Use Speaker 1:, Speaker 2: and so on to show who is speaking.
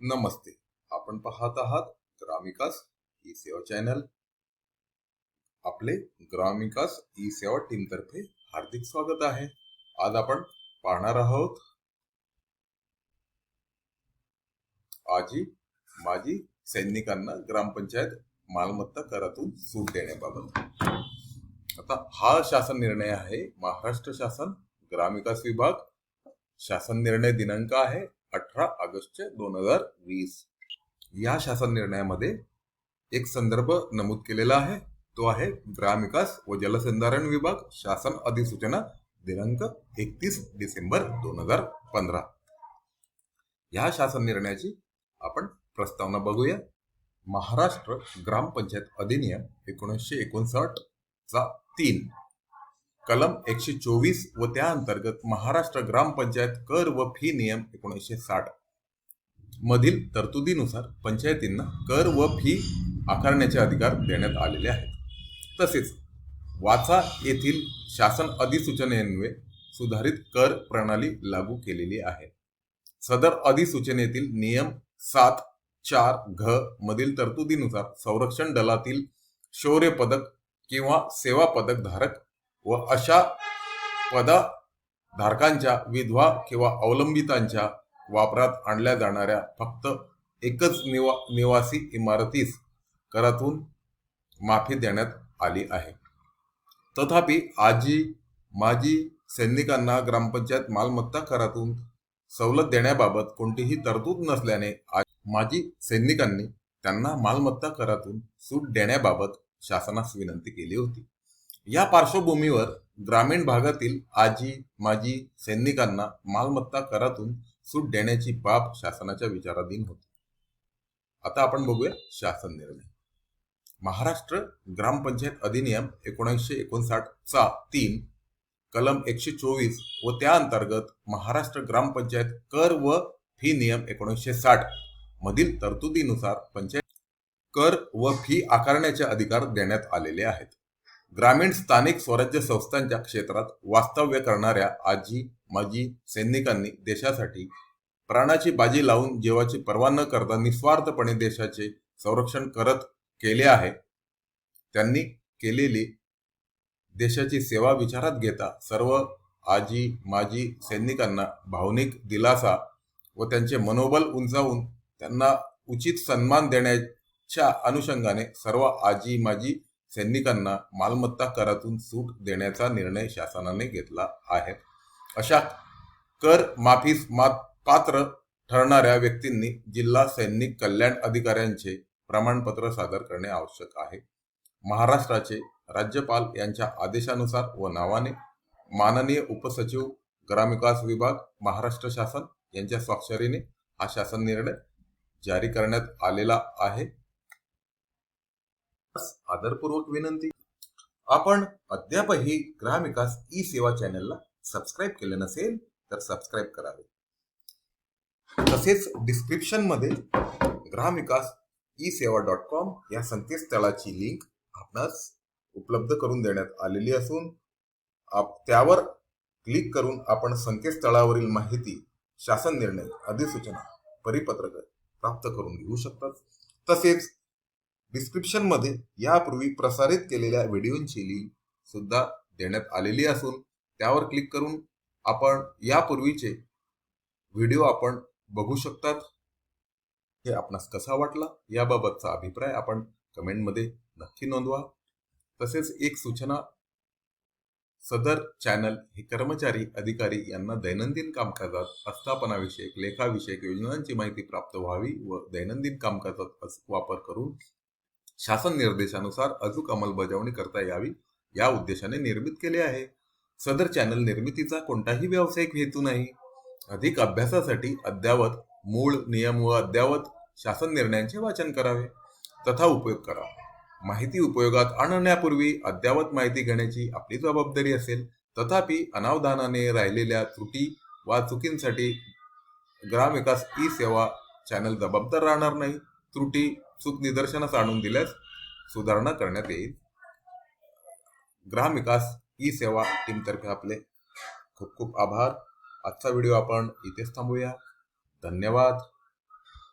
Speaker 1: नमस्ते. आपण पाहत आहात ग्रामिकास ई सेवा चॅनल. आपले ग्रामिकास ई सेवा टीम तर्फे हार्दिक स्वागत आहे. आज आपण पाहणार आहोत आजी माजी सैनिकांना ग्रामपंचायत मालमत्ता करातून सूट देण्याबाबत. आता हा शासन निर्णय आहे. महाराष्ट्र शासन ग्रामविकास विभाग शासन निर्णय दिनांक आहे. अठरा ऑगस्टचे दोन हजार वीस. या शासन निर्णयामध्ये एक संदर्भ नमूद केलेला आहे. तो आहे ग्रामविकास व जलसंधारण विभाग शासन अधिसूचना दिनांक एकतीस डिसेंबर दोन हजार पंधरा. या शासन निर्णयाची आपण प्रस्तावना बघूया. महाराष्ट्र ग्रामपंचायत अधिनियम एकोणीसशे एकोणसाठ चा तीन. कलम एकशे चोवीस व त्या अंतर्गत महाराष्ट्र ग्रामपंचायत कर व फी नियम एकोणीसशे साठ. मधील तरतुदीनुसार पंचायतींना कर व फी आकारण्याचे अधिकार देण्यात आलेले आहेत. तसेच वाचा येथील शासन अधिसूचनेन्वये सुधारित कर प्रणाली लागू केलेली आहे. सदर अधिसूचनेतील नियम सात चार घ मधील तरतुदीनुसार संरक्षण दलातील शौर्य पदक किंवा सेवा पदक धारक व अशा पदधारकांच्या विधवा किंवा अवलंबितांच्या वापरात आणल्या जाणाऱ्या फक्त एकच निवा निवासी इमारतीस करातून माफी देण्यात आली आहे. तथापि आजी माजी सैनिकांना ग्रामपंचायत मालमत्ता करातून सवलत देण्याबाबत कोणतीही तरतूद नसल्याने आज माजी सैनिकांनी त्यांना मालमत्ता करातून सूट देण्याबाबत शासनास विनंती केली होती. या पार्श्वभूमीवर ग्रामीण भागातील आजी माजी सैनिकांना मालमत्ता करातून सूट देण्याची बाब शासनाच्या विचाराधीन होती. आता आपण बघूया शासन निर्णय. महाराष्ट्र ग्रामपंचायत अधिनियम एकोणीसशे एकोणसाठचा तीन कलम एकशे चोवीस व त्या अंतर्गत महाराष्ट्र ग्रामपंचायत कर व फी नियम एकोणीसशे साठ मधील तरतुदीनुसार पंचायत कर व फी आकारण्याचे अधिकार देण्यात आलेले आहेत. ग्रामीण स्थानिक स्वराज्य संस्थांच्या क्षेत्रात वास्तव्य करणाऱ्या आजी माजी सैनिकांनी देशासाठी प्राणाची बाजी लावून जीवाची पर्वा न करता निस्वार्थपणे देशाचे संरक्षण करत केले आहे. त्यांनी केलेली देशाची सेवा विचारात घेता सर्व आजी माजी सैनिकांना भावनिक दिलासा व त्यांचे मनोबल उंचावून त्यांना उचित सन्मान देण्याच्या अनुषंगाने सर्व आजी माजी सैनिकांना मालमत्ता करातून सूट देण्याचा निर्णय शासनाने घेतला आहे. अशा कर माफीस पात्र ठरणाऱ्या व्यक्तींनी जिल्हा सैनिक कल्याण अधिकाऱ्यांचे प्रमाणपत्र सादर करणे आवश्यक आहे. महाराष्ट्राचे राज्यपाल यांच्या आदेशानुसार व नावाने माननीय उपसचिव ग्रामविकास विभाग महाराष्ट्र शासन यांच्या स्वाक्षरीने हा शासन निर्णय जारी करण्यात आलेला आहे. आदरपूर्वक विनंती. आपण अद्यापही ग्रामविकास ई सेवा चॅनलला सबस्क्राईब केले नसेल तर सबस्क्राईब करावे. तसेच डिस्क्रिप्शनमध्ये ग्रामविकास ई सेवा डॉट कॉम या संकेतस्थळाची लिंक आपणास उपलब्ध करून देण्यात आलेली असून आप त्यावर क्लिक करून आपण संकेतस्थळावरील माहिती शासन निर्णय अधिसूचना परिपत्रक प्राप्त करून घेऊ शकतात. तसेच डिस्क्रिप्शनमध्ये यापूर्वी प्रसारित केलेल्या व्हिडिओंची लिंक सुद्धा देण्यात आलेली असून त्यावर क्लिक करून आपण यापूर्वीचे व्हिडिओ आपण बघू शकतात. हे आपणास कसा वाटला याबाबतचा अभिप्राय आपण कमेंटमध्ये नक्की नोंदवा. तसेच एक सूचना सदर चॅनल हे कर्मचारी अधिकारी यांना दैनंदिन कामकाजात आस्थापनाविषयक लेखाविषयक योजनांची माहिती प्राप्त व्हावी व दैनंदिन कामकाजात वापर करून शासन निर्देशानुसार अचूक अंमलबजावणी करता यावी या उद्देशाने निर्मित केले आहे. सदर चॅनल निर्मितीचा कोणताही व्यावसायिक हेतू नाही. अधिक अभ्यासासाठी अद्यावत मूळ नियम व अद्यावत शासन निर्णयांचे वाचन करावे. तथा उपयोग करावा. माहिती उपयोगात आणण्यापूर्वी अद्यावत माहिती घेण्याची आपली जबाबदारी असेल. तथापि अनावधानाने राहिलेल्या त्रुटी वा चुकींसाठी ग्रामविकास ई सेवा चॅनल जबाबदार राहणार नाही. त्रुटी चूक निदर्शनास आणून दिल्यास सुधारणा करण्यात येईल. ग्राम विकास ई सेवा टीमतर्फे आपले खूप खूप आभार. आजचा व्हिडिओ आपण इथेच थांबूया. धन्यवाद.